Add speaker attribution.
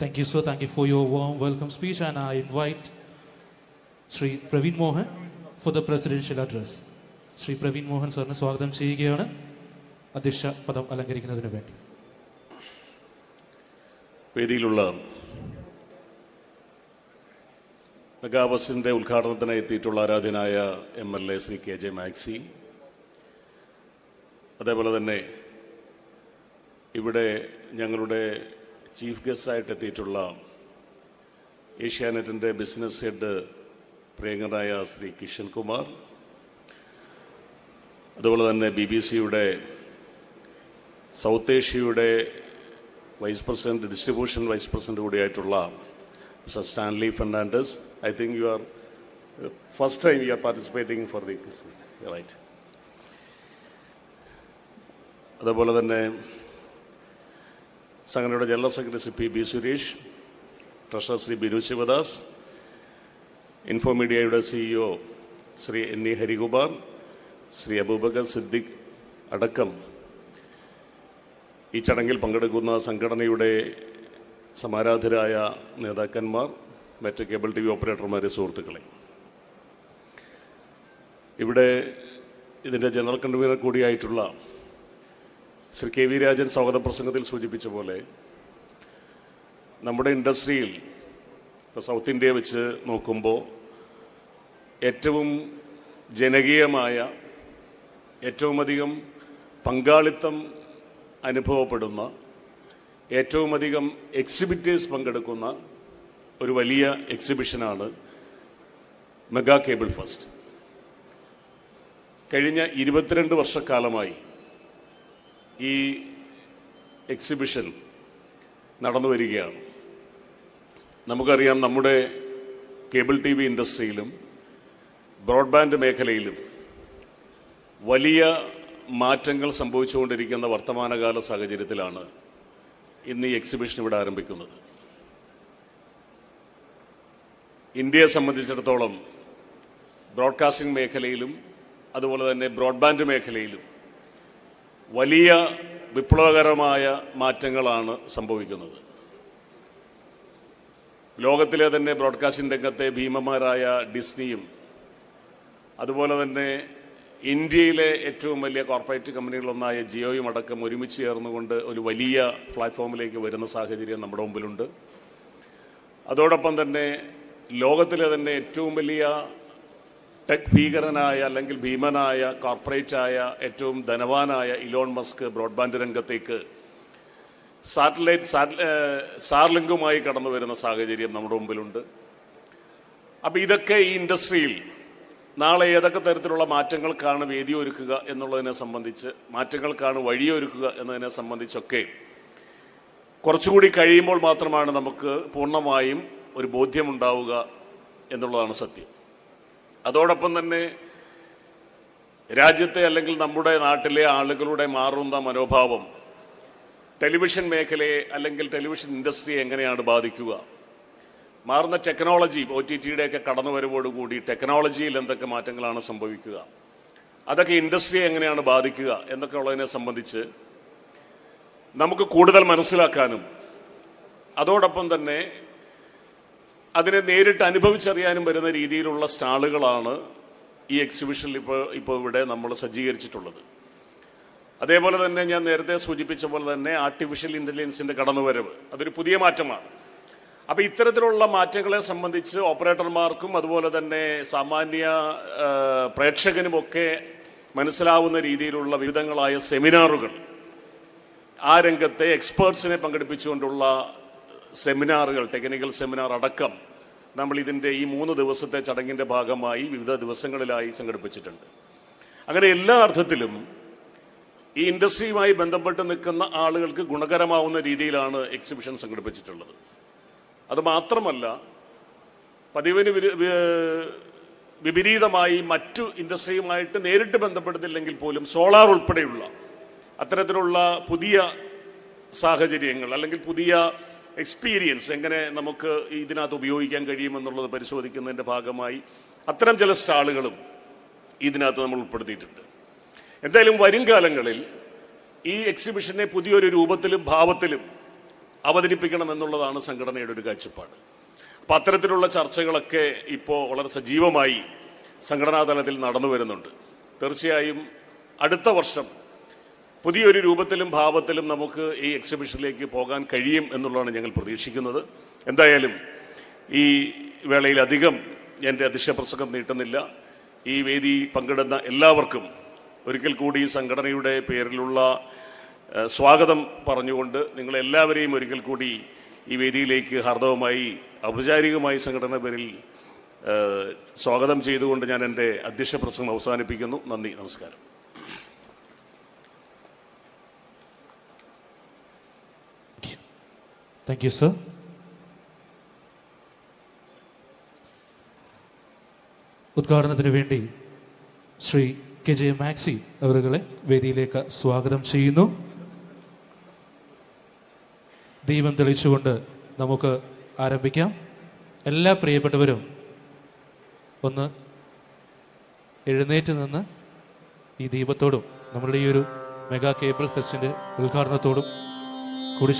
Speaker 1: Thank you, sir. Thank you for your warm welcome speech. And I invite Sri Praveen Mohan for the presidential address. Shri Praveen Mohan സാറിനെ സ്വാഗതം ചെയ്യുകയാണ് അധ്യക്ഷ പദം അലങ്കരിക്കുന്നതിന് വേണ്ടി
Speaker 2: വേദിയിലുള്ള മെഗാബസിന്റെ ഉദ്ഘാടനത്തിന് എത്തിയിട്ടുള്ള ആരാധ്യനായ M L A Shri K J Maxi അതേപോലെ തന്നെ ഇവിടെ ഞങ്ങളുടെ ചീഫ് ഗസ്റ്റായിട്ട് എത്തിയിട്ടുള്ള ഏഷ്യാനെറ്റിന്റെ ബിസിനസ് ഹെഡ് പ്രിയങ്കരായ ശ്രീ കിഷൻ കുമാർ അതുപോലെ തന്നെ ബി ബി സിയുടെ south ഏഷ്യയുടെ vice president distribution vice president കൂടിയായിട്ടുള്ള mister Stanley Fernandes. I think you are first time you are participating for the right അതുപോലെ തന്നെ സംഘടനയുടെ general secretary Shri P B Suresh treasurer Shri Binu Sivadas ഇൻഫോമീഡിയയുടെ CEO Shri N E Harikumar Shri Abubakar Siddique അടക്കം ഈ ചടങ്ങിൽ പങ്കെടുക്കുന്ന സംഘടനയുടെ സമാരാധരായ നേതാക്കന്മാർ മറ്റ് കേബിൾ ടി വി ഓപ്പറേറ്റർമാരെ സുഹൃത്തുക്കളെ. ഇവിടെ ഇതിന്റെ ജനറൽ കൺവീനർ കൂടിയായിട്ടുള്ള ശ്രീ കെ വി രാജൻ സ്വാഗത പ്രസംഗത്തിൽ സൂചിപ്പിച്ച പോലെ നമ്മുടെ ഇൻഡസ്ട്രിയിൽ ഇപ്പോൾ സൗത്ത് ഇന്ത്യ വെച്ച് നോക്കുമ്പോൾ ഏറ്റവും ജനകീയമായ ഏറ്റവും അധികം പങ്കാളിത്തം അനുഭവപ്പെടുന്ന ഏറ്റവും അധികം എക്സിബിറ്റേഴ്സ് പങ്കെടുക്കുന്ന ഒരു വലിയ എക്സിബിഷനാണ് മെഗാ കേബിൾ ഫസ്റ്റ്. കഴിഞ്ഞ ഇരുപത്തിരണ്ട് വർഷക്കാലമായി ഈ എക്സിബിഷൻ നടന്നു വരികയാണ്. നമുക്കറിയാം നമ്മുടെ കേബിൾ ടി വി ഇൻഡസ്ട്രിയിലും ബ്രോഡ്ബാൻഡ് മേഖലയിലും വലിയ മാറ്റങ്ങൾ സംഭവിച്ചുകൊണ്ടിരിക്കുന്ന വർത്തമാനകാല സാഹചര്യത്തിലാണ് ഇന്ന് ഈ എക്സിബിഷൻ ഇവിടെ ആരംഭിക്കുന്നത്. ഇന്ത്യയെ സംബന്ധിച്ചിടത്തോളം ബ്രോഡ്കാസ്റ്റിംഗ് മേഖലയിലും അതുപോലെ തന്നെ ബ്രോഡ്ബാൻഡ് മേഖലയിലും വലിയ വിപ്ലവകരമായ മാറ്റങ്ങളാണ് സംഭവിക്കുന്നത്. ലോകത്തിലെ തന്നെ ബ്രോഡ്കാസ്റ്റിംഗ് രംഗത്തെ ഭീമന്മാരായ ഡിസ്നിയും അതുപോലെ തന്നെ ഇന്ത്യയിലെ ഏറ്റവും വലിയ കോർപ്പറേറ്റ് കമ്പനികളൊന്നായ ജിയോയും അടക്കം ഒരുമിച്ച് ചേർന്നുകൊണ്ട് ഒരു വലിയ പ്ലാറ്റ്ഫോമിലേക്ക് വരുന്ന സാഹചര്യം നമ്മുടെ മുമ്പിലുണ്ട്. അതോടൊപ്പം തന്നെ ലോകത്തിലെ തന്നെ ഏറ്റവും വലിയ ടെക് ഭീകരനായ അല്ലെങ്കിൽ ഭീമനായ കോർപ്പറേറ്റായ ഏറ്റവും ധനവാനായ ഇലോൺ മസ്ക് ബ്രോഡ്ബാൻഡ് രംഗത്തേക്ക് സാറ്റലൈറ്റ് സാർലിങ്കുമായി കടന്നു വരുന്ന സാഹചര്യം നമ്മുടെ മുമ്പിലുണ്ട്. അപ്പം ഇതൊക്കെ ഈ ഇൻഡസ്ട്രിയിൽ നാളെ ഏതൊക്കെ തരത്തിലുള്ള മാറ്റങ്ങൾക്കാണ് വേദിയൊരുക്കുക എന്നുള്ളതിനെ സംബന്ധിച്ച് മാറ്റങ്ങൾക്കാണ് വഴിയൊരുക്കുക എന്നതിനെ സംബന്ധിച്ചൊക്കെ കുറച്ചുകൂടി കഴിയുമ്പോൾ മാത്രമാണ് നമുക്ക് പൂർണമായും ഒരു ബോധ്യമുണ്ടാവുക എന്നുള്ളതാണ് സത്യം. അതോടൊപ്പം തന്നെ രാജ്യത്തെ അല്ലെങ്കിൽ നമ്മുടെ നാട്ടിലെ ആളുകളുടെ മാറുന്ന മനോഭാവം ടെലിവിഷൻ മേഖലയെ അല്ലെങ്കിൽ ടെലിവിഷൻ ഇൻഡസ്ട്രിയെ എങ്ങനെയാണ് ബാധിക്കുക? മാറുന്ന ടെക്നോളജി ഒ ടി ടിയുടെയൊക്കെ കടന്നുവരവോടുകൂടി ടെക്നോളജിയിൽ എന്തൊക്കെ മാറ്റങ്ങളാണ് സംഭവിക്കുക? അതൊക്കെ ഇൻഡസ്ട്രിയെ എങ്ങനെയാണ് ബാധിക്കുക എന്നൊക്കെ ഉള്ളതിനെ സംബന്ധിച്ച് നമുക്ക് കൂടുതൽ മനസ്സിലാക്കാനും അതോടൊപ്പം തന്നെ അതിനെ നേരിട്ട് അനുഭവിച്ചറിയാനും വരുന്ന രീതിയിലുള്ള സ്റ്റാളുകളാണ് ഈ എക്സിബിഷനിൽ ഇപ്പോൾ ഇപ്പോൾ ഇവിടെ നമ്മൾ സജ്ജീകരിച്ചിട്ടുള്ളത്. അതേപോലെ തന്നെ ഞാൻ നേരത്തെ സൂചിപ്പിച്ച പോലെ തന്നെ ആർട്ടിഫിഷ്യൽ ഇന്റലിജൻസിന്റെ കടന്നുവരവ് അതൊരു പുതിയ മാറ്റമാണ്. അപ്പോൾ ഇത്തരത്തിലുള്ള മാറ്റങ്ങളെ സംബന്ധിച്ച് ഓപ്പറേറ്റർമാർക്കും അതുപോലെ തന്നെ സാമാന്യ പ്രേക്ഷകനുമൊക്കെ മനസ്സിലാവുന്ന രീതിയിലുള്ള വിവിധങ്ങളായ സെമിനാറുകൾ ആ രംഗത്തെ എക്സ്പേർട്സിനെ പങ്കെടുപ്പിച്ചുകൊണ്ടുള്ള സെമിനാറുകൾ ടെക്നിക്കൽ സെമിനാർ അടക്കം നമ്മൾ ഇതിന്റെ ഈ മൂന്ന് ദിവസത്തെ ചടങ്ങിന്റെ ഭാഗമായി വിവിധ ദിവസങ്ങളിലായി സംഘടിപ്പിച്ചിട്ടുണ്ട്. അങ്ങനെ എല്ലാ അർത്ഥത്തിലും ഈ ഇൻഡസ്ട്രിയുമായി ബന്ധപ്പെട്ട് നിൽക്കുന്ന ആളുകൾക്ക് ഗുണകരമാവുന്ന രീതിയിലാണ് എക്സിബിഷൻ സംഘടിപ്പിച്ചിട്ടുള്ളത്. അത് മാത്രമല്ല പതിവിന് വിപരീതമായി മറ്റു ഇൻഡസ്ട്രിയുമായിട്ട് നേരിട്ട് ബന്ധപ്പെടുത്തില്ലെങ്കിൽ പോലും സോളാർ ഉൾപ്പെടെയുള്ള അത്തരത്തിലുള്ള പുതിയ സാഹചര്യങ്ങൾ അല്ലെങ്കിൽ പുതിയ എക്സ്പീരിയൻസ് എങ്ങനെ നമുക്ക് ഇതിനകത്ത് ഉപയോഗിക്കാൻ കഴിയുമെന്നുള്ളത് പരിശോധിക്കുന്നതിന്റെ ഭാഗമായി അത്തരം ചില സ്റ്റാളുകളും ഇതിനകത്ത് നമ്മൾ ഉൾപ്പെടുത്തിയിട്ടുണ്ട്. എന്തായാലും വരും കാലങ്ങളിൽ ഈ എക്സിബിഷനെ പുതിയൊരു രൂപത്തിലും ഭാവത്തിലും അവതരിപ്പിക്കണം എന്നുള്ളതാണ് സംഘടനയുടെ ഒരു കാഴ്ചപ്പാട്. അപ്പം അത്തരത്തിലുള്ള ചർച്ചകളൊക്കെ ഇപ്പോൾ വളരെ സജീവമായി സംഘടനാ തലത്തിൽ നടന്നു വരുന്നുണ്ട്. തീർച്ചയായും അടുത്ത വർഷം പുതിയൊരു രൂപത്തിലും ഭാവത്തിലും നമുക്ക് ഈ എക്സിബിഷനിലേക്ക് പോകാൻ കഴിയും എന്നുള്ളതാണ് ഞങ്ങൾ പ്രതീക്ഷിക്കുന്നത്. എന്തായാലും ഈ വേളയിൽ അധികം എന്റെ അതിശപ്രസംഗം പ്രസംഗം നീട്ടുന്നില്ല. ഈ വേദി പങ്കിടുന്ന എല്ലാവർക്കും ഒരിക്കൽ കൂടി സംഘടനയുടെ പേരിലുള്ള സ്വാഗതം പറഞ്ഞുകൊണ്ട് നിങ്ങളെല്ലാവരെയും ഒരിക്കൽ കൂടി ഈ വേദിയിലേക്ക് ഹാർദവമായി ഔപചാരികമായി സംഘടന പേരിൽ സ്വാഗതം ചെയ്തുകൊണ്ട് ഞാൻ എന്റെ അധ്യക്ഷ പ്രസംഗം അവസാനിപ്പിക്കുന്നു. നന്ദി നമസ്കാരം.
Speaker 1: താങ്ക് യു സർ ഉദ്ഘാടനത്തിന് വേണ്ടി ശ്രീ കെ ജെ മാക്സി അവരുകളെ വേദിയിലേക്ക് സ്വാഗതം ചെയ്യുന്നു. ദീപം തെളിച്ചുകൊണ്ട് നമുക്ക് ആരംഭിക്കാം. എല്ലാ പ്രിയപ്പെട്ടവരും ഒന്ന് എഴുന്നേറ്റ് നിന്ന് ഈ ദീപത്തോടും നമ്മളുടെ ഈ ഒരു മെഗാ കേബിൾ ഫെസ്റ്റിന്റെ ഉദ്ഘാടനത്തോടും കൂടി